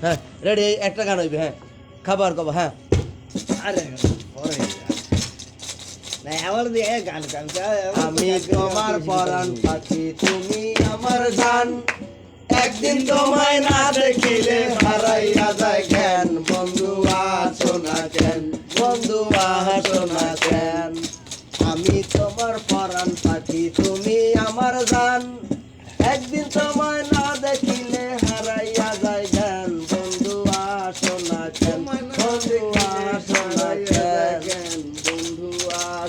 হ্যাঁ রেডি একটা গান হইবে হ্যাঁ। খাবার কব হ্যাঁ। আরে গান গান আমি তোমার পরাণ পাখি তুমি আমার জান। একদিন তোমায় না দেখিলে হারাইয়া যায় জ্ঞান। বন্ধু আছো না কেন বন্ধু আছো না কেন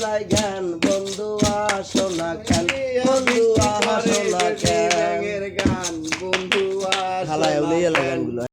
যায় জ্ঞান। বন্ধু আসো না কেন? বন্ধু আসো না কেন? গান বন্ধু আসো না